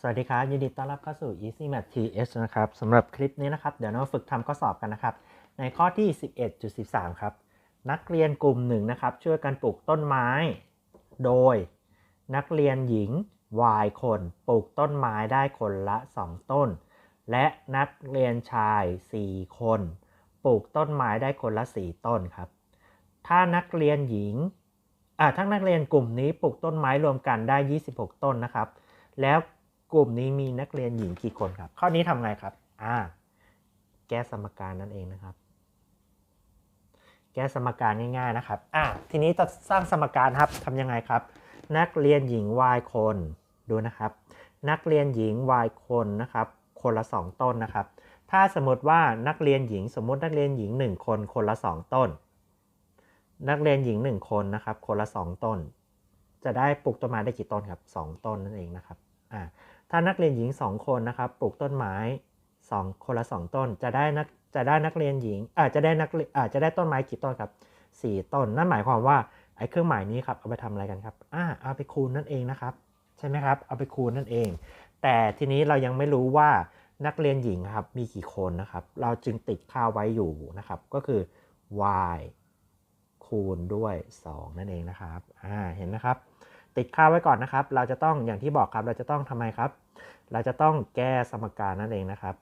สวัสดีครับ ยินดีต้อนรับเข้าสู่ Easy Math TH นะครับสำหรับคลิปนี้นะครับ เดี๋ยวเราฝึกทำข้อสอบกันนะครับ ในข้อที่ 11.13 ครับ นักเรียนกลุ่มหนึ่งนะครับ ช่วยกันปลูกต้นไม้ โดย นักเรียนหญิง Y คนปลูกต้นไม้ได้คนละ 2 ต้น และนักเรียนชาย 4 คน ปลูกต้นไม้ได้คนละ 4 ต้นครับ ถ้านักเรียนหญิงอ่าถ้านักเรียนกลุ่มนี้ปลูกต้นไม้รวมกันได้ 26 ต้นนะครับ แล้ว กลุ่มนี้มีนักเรียนหญิงกี่คนครับ ข้อนี้ทำไงครับ อ่า แก้สมการนั่นเองนะครับ แก้สมการง่ายๆนะครับ อ่าทีนี้จะสร้างสมการครับทำยังไงครับ นักเรียนหญิง y คน ดูนะครับ นักเรียนหญิง y คนนะครับ คนละ 2 ต้นนะครับ ถ้าสมมติว่านักเรียนหญิง สมมตินักเรียนหญิง 1 คน คนละ 2 ต้น นักเรียนหญิง 1 คนนะครับ คนละ 2 ต้น จะได้ปลูกต้นไม้ได้กี่ต้นครับ 2 ต้นนั่นเองนะครับ อ่าถ้านักเรียนหญิง 2 คนนะครับปลูกต้นไม้ 2 คนละ 2 ต้นจะได้นักจะได้นักเรียนหญิงอาจจะได้นักอาจจะได้ต้นไม้กี่ต้นครับ 4 ต้น นั่นหมายความว่าไอ้เครื่องหมายนี้ครับเอาไปทำอะไรกันครับอ่าเอาไปคูณนั่นเองนะครับใช่ไหมครับเอาไปคูณนั่นเอง แต่ทีนี้เรายังไม่รู้ว่านักเรียนหญิงครับมีกี่คนนะครับ เราจึงติดค่าไว้อยู่นะครับ ก็คือ y คูณด้วย 2 นั่นเองนะครับอ่าเห็นนะครับ ติดค่าไว้ก่อนนะครับ เราจะต้องอย่างที่บอกครับ เราจะต้องทำไมครับ เราจะต้องแก้สมการนั่นเองนะครับ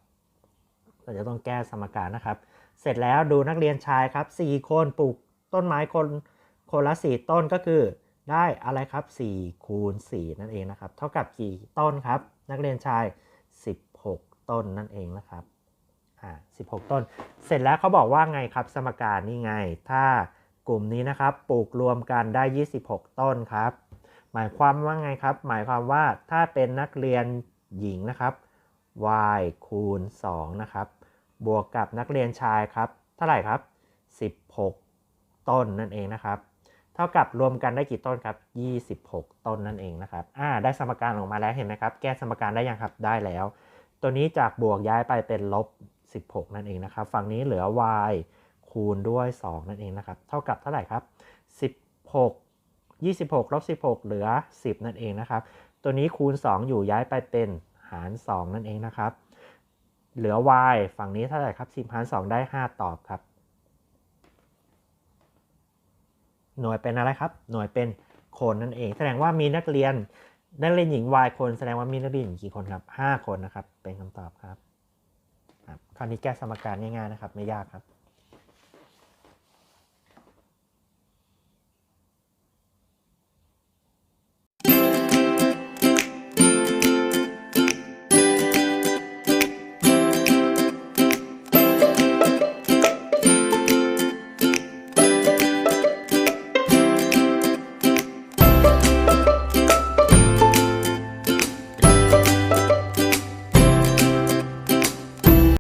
เราจะต้องแก้สมการนะครับ เสร็จแล้วดูนักเรียนชายครับ4คนปลูกต้นไม้คนคนละ 4 ต้นก็คือได้อะไรครับ4คูณ4นั่นเองนะครับ เท่ากับกี่ต้นครับ นักเรียนชาย 16 ต้นนั่นเองนะครับอ่า16 ต้น เสร็จแล้วเขาบอกว่าไงครับ สมการนี่ไง ถ้ากลุ่มนี้นะครับปลูกรวมกันได้ 26 ต้นครับ หมายความว่าไงครับ หมายความว่าถ้าเป็นนักเรียนหญิงนะครับ y คูณ2นะครับ บวกกับนักเรียนชายครับ เท่าไหร่ครับ 16 ต้นนั่นเองนะครับ เท่ากับรวมกันได้กี่ต้นครับ 26 ต้นนั่นเองนะครับ อ่า ได้สมการออกมาแล้วเห็นไหมครับ แก้สมการได้ยังครับ ได้แล้ว ตัวนี้จากบวกย้ายไปเป็นลบ 16 นั่นเองนะครับ ฝั่งนี้เหลือ y คูณด้วย 2 นั่นเองนะครับ เท่ากับเท่าไหร่ครับ 16 26ลบ16 เหลือ 10 นั่นเองนะครับ ตัวนี้คูณ 2 อยู่ย้ายไปเป็นหาร 2 นั่นเองนะครับ เหลือ y ฝั่งนี้เท่าไหร่ครับ 10 หาร 2 ได้ 5 ตอบครับ หน่วยเป็นอะไรครับ หน่วยเป็นคนนั่นเอง แสดงว่ามีนักเรียนนักเรียนหญิง y คน แสดงว่ามีนักเรียนหญิงกี่คนครับ 5 คนนะครับ เป็นคำตอบครับครับ คราวนี้แก้สมการง่ายๆนะครับ ไม่ยากครับ